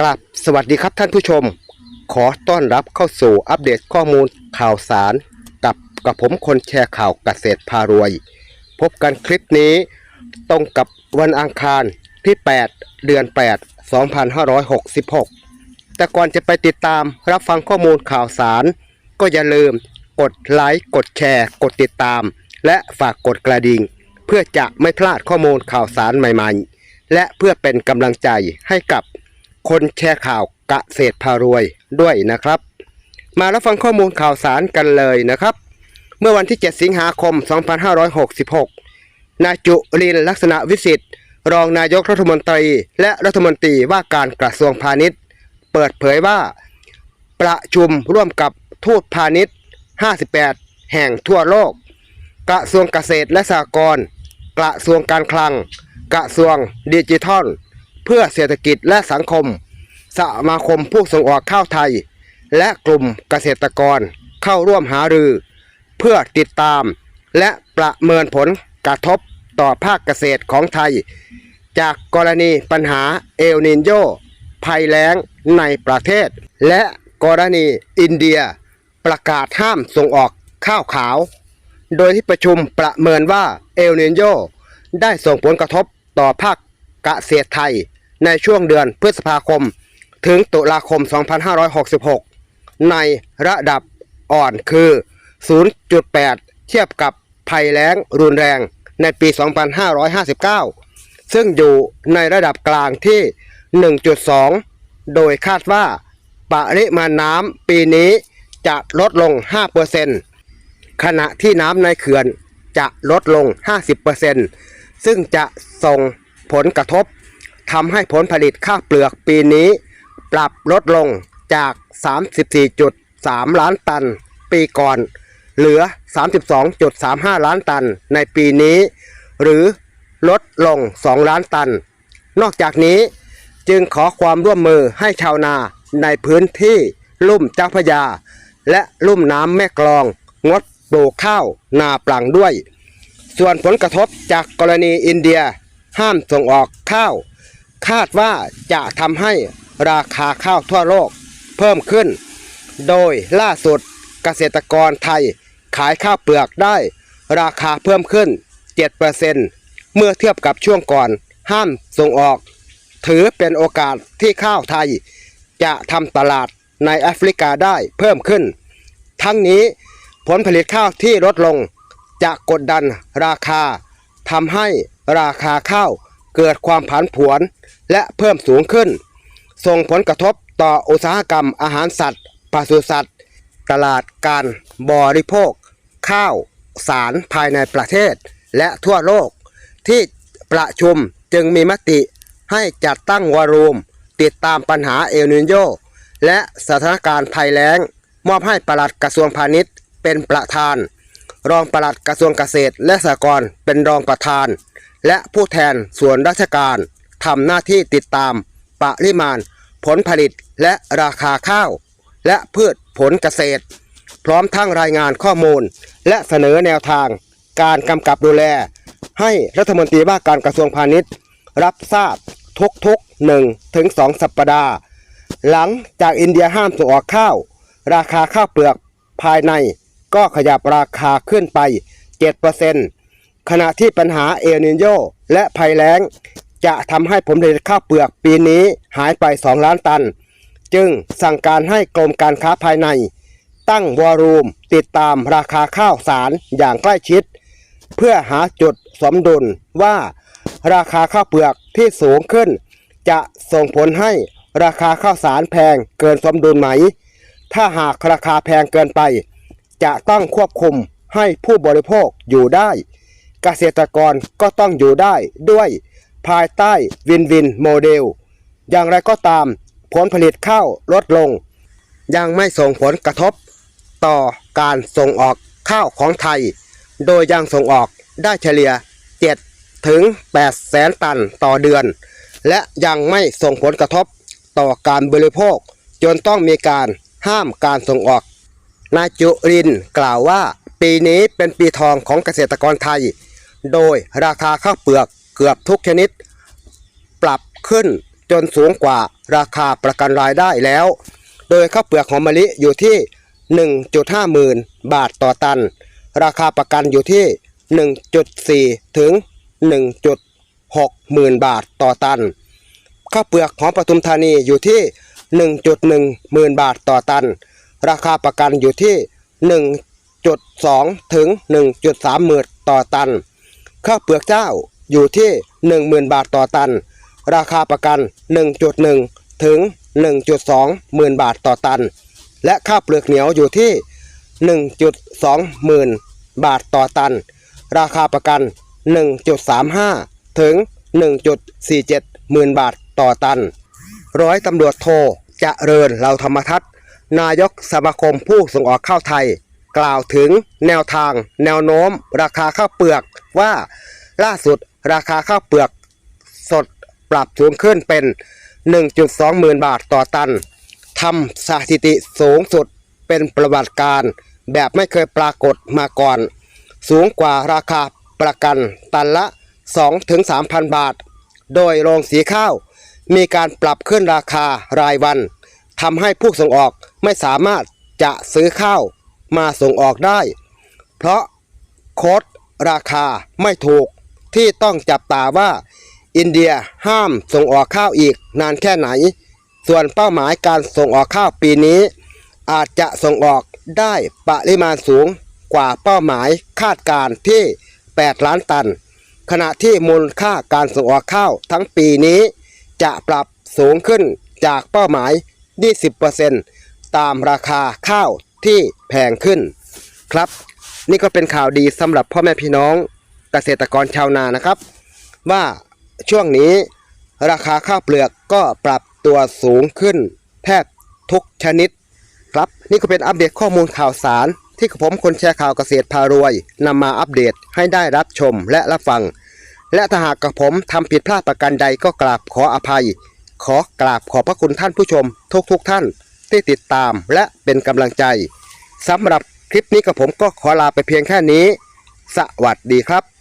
กลับสวัสดีครับท่านผู้ชม ขอต้อนรับเข้าสู่อัปเดตข้อมูลข่าวสาร กับกับผมคนแชร์ข่าวเกษตรพารวย พบกันคลิปนี้ ตรงกับวันอังคารที่ 8 เดือน 8 2566 แต่ก่อนจะไปติดตามรับฟังข้อมูลข่าวสาร ก็อย่าลืมกดไลค์กดแชร์ กดติดตาม และฝากกดกระดิ่ง เพื่อจะไม่พลาดข้อมูลข่าวสารใหม่ ๆ และเพื่อเป็นกำลังใจให้กับ คนแชร์ข่าวเกษตรพารวยด้วยนะครับ มารับฟังข้อมูลข่าวสารกันเลยนะครับ เมื่อวันที่ 7 สิงหาคม 2566 นายจุลินทร์ลักษณะวิสิทธิ์ รองนายกรัฐมนตรี และรัฐมนตรีว่าการกระทรวงพาณิชย์ เปิดเผยว่า ประชุมร่วมกับทูตพาณิชย์ 58 แห่งทั่วโลก กระทรวงเกษตรและสหกรณ์กระทรวงการคลัง กระทรวงดิจิทัล เพื่อเศรษฐกิจและสังคม สมาคมผู้ส่งออกข้าวไทย และกลุ่มเกษตรกรเข้าร่วมหารือ เพื่อติดตาม และประเมินผลกระทบต่อภาคเกษตรของไทย จากกรณีปัญหาเอลนินโยภัยแล้งในประเทศ และกรณีอินเดีย ประกาศห้ามส่งออกข้าวขาว โดยที่ประชุมประเมินว่าเอลนินโยได้ส่งผลกระทบต่อภาคเกษตรไทย ในช่วงเดือนพฤษภาคม ถึงตุลาคม 2566 ในระดับอ่อนคือ 0.8 เทียบกับภัยแล้งรุนแรงในปี 2559 ซึ่งอยู่ในระดับกลางที่ 1.2 โดยคาดว่าปริมาณน้ำปีนี้จะลดลง 5%ขณะที่น้ำในเขื่อนจะลดลง 50%ซึ่งจะส่งผลกระทบ ทำให้ผลผลิตข้าวเปลือกปีนี้ ปรับลดลงจาก 34.3 ล้านตัน ปีก่อน เหลือ 32.35 ล้านตัน ในปีนี้ หรือลดลง 2 ล้านตัน นอกจากนี้จึงขอความร่วมมือให้ชาวนาในพื้นที่ลุ่มเจ้าพยา และลุ่มน้ำแม่กลอง งดปลูกข้าวนาปลังด้วย ส่วนผลกระทบจากกรณีอินเดีย ห้ามส่งออกข้าว คาดว่าจะทำให้ราคาข้าวทั่วโลกเพิ่มขึ้น โดยล่าสุดเกษตรกรไทยขายข้าวเปลือกได้ ราคาเพิ่มขึ้น 7%เมื่อเทียบกับช่วงก่อนห้ามส่งออก ถือเป็นโอกาสที่ข้าวไทย จะทำตลาดในแอฟริกาได้เพิ่มขึ้น ทั้งนี้ผลผลิตข้าวที่ลดลง จะกดดันราคาทำให้ราคาข้าวเกิดความผันผวน และเพิ่มสูงขึ้น ส่งผลกระทบต่ออุตสาหกรรมอาหารสัตว์ปศุสัตว์ ตลาดการบริโภค ข้าว สารภายในประเทศ และทั่วโลก ที่ประชุมจึงมีมติให้จัดตั้งวารูม ติดตามปัญหาเอลนินโยและสถานการณ์ภัยแล้ง มอบให้ปลัดกระทรวงพาณิชย์เป็นประธาน รองปลัดกระทรวงเกษตรและสหกรณ์เป็นรองประธาน และผู้แทนส่วนราชการ ทำหน้าที่ติดตามปริมาณ ผลผลิตและราคาข้าว และพืชผลเกษตร พร้อมทั้งรายงานข้อมูล และเสนอแนวทาง การกำกับดูแล ให้รัฐมนตรีว่าการกระทรวงพาณิชย์ รับทราบทุกๆ1ถึง2สัปดาห์ หลังจากอินเดียห้ามส่งออกข้าว ราคาข้าวเปลือกภายในก็ขยับราคาขึ้นไป 7%ขณะที่ปัญหาเอลนินโยและภัยแล้ง จะทำให้ผลผลิตข้าวเปลือกปีนี้หายไป 2 ล้านตัน จึงสั่งการให้กรมการค้าภายใน ตั้งวอรูม ติดตามราคาข้าวสารอย่างใกล้ชิด เพื่อหาจุดสมดุลว่า ราคาข้าวเปลือกที่สูงขึ้น จะส่งผลให้ราคาข้าวสารแพงเกินสมดุลไหม ถ้าหากราคาแพงเกินไป จะต้องควบคุมให้ผู้บริโภคอยู่ได้ เกษตรกรก็ต้องอยู่ได้ด้วย ภายใต้วินวินโมเดล อย่างไรก็ตามผลผลิตข้าวลดลง ยังไม่ส่งผลกระทบ ต่อการส่งออกข้าวของไทย โดยยังส่งออกได้เฉลี่ย 7 ถึง 8 แสนตันต่อเดือน และยังไม่ส่งผลกระทบต่อการบริโภค จนต้องมีการห้ามการส่งออกนายจุรินกล่าวว่า ปีนี้เป็นปีทองของเกษตรกรไทย โดยราคาข้าวเปลือก เกือบทุกชนิด ปรับขึ้นจนสูงกว่าราคาประกันรายได้แล้ว โดยข้าวเปลือกหอมมะลิอยู่ที่ 1.5หมื่นบาทต่อตัน ราคาประกันอยู่ที่ 1.4 ถึง 1.6หมื่นบาทต่อตัน ข้าวเปลือกของปทุมธานีอยู่ที่ 1.1หมื่นบาทต่อตัน ราคาประกันอยู่ที่ 1.2 ถึง 1.3หมื่นต่อตัน ข้าวเปลือกเจ้า อยู่ที่ 10,000 บาทต่อตัน ราคาประกัน 1.1 ถึง 1.2 หมื่นบาทต่อตัน และข้าวเปลือกเหนียวอยู่ที่ 1.2 หมื่นบาทต่อตัน ราคาประกัน 1.35 ถึง 1.47 หมื่นบาทต่อตัน ร้อยตำรวจโทจะเริญเหล่าธรรมทัศน์นายกสมาคมผู้ส่งออกข้าวไทย กล่าวถึงแนวทาง แนวโน้ม ราคาข้าวเปลือกว่า ล่าสุดราคาข้าวเปลือกสดปรับสูงขึ้นเป็น 1.2หมื่นบาทต่อตันทำสถิติสูงสุดเป็นประวัติการ แบบไม่เคยปรากฏมาก่อน สูงกว่าราคาประกันตันละ 2-3,000 บาท โดยโรงสีข้าว มีการปรับขึ้นราคารายวันทำให้ผู้ส่งออกไม่สามารถจะซื้อข้าวมาส่งออกได้ เพราะโคดราคาไม่ถูก ที่ต้องจับตาว่า อินเดียห้ามส่งออกข้าวอีกนานแค่ไหน ส่วนเป้าหมายการส่งออกข้าวปีนี้ อาจจะส่งออกได้ปริมาณสูงกว่าเป้าหมายคาดการณ์ที่ 8 ล้านตัน ขณะที่มูลค่าการส่งออกข้าวทั้งปีนี้ จะปรับสูงขึ้นจากเป้าหมาย 20%ตามราคาข้าวที่แพงขึ้น ครับ นี่ก็เป็นข่าวดีสำหรับพ่อแม่พี่น้อง เกษตรกรชาวนานะครับ ว่าช่วงนี้ราคาข้าวเปลือกก็ปรับตัวสูงขึ้นแทบทุกชนิดครับนี่ก็เป็นอัปเดตข้อมูลข่าวสาร ที่ผมคนแชร์ข่าวเกษตรพารวยนำมาอัปเดตให้ได้รับชมและรับฟัง และถ้าหากกับผมทำผิดพลาดประการใดก็กราบขออภัย ขอกราบขอบพระคุณท่านผู้ชม ทุกทุกท่านที่ติดตามและเป็นกำลังใจสำหรับคลิปนี้กับผมก็ขอลาไปเพียงแค่นี้ สวัสดีครับ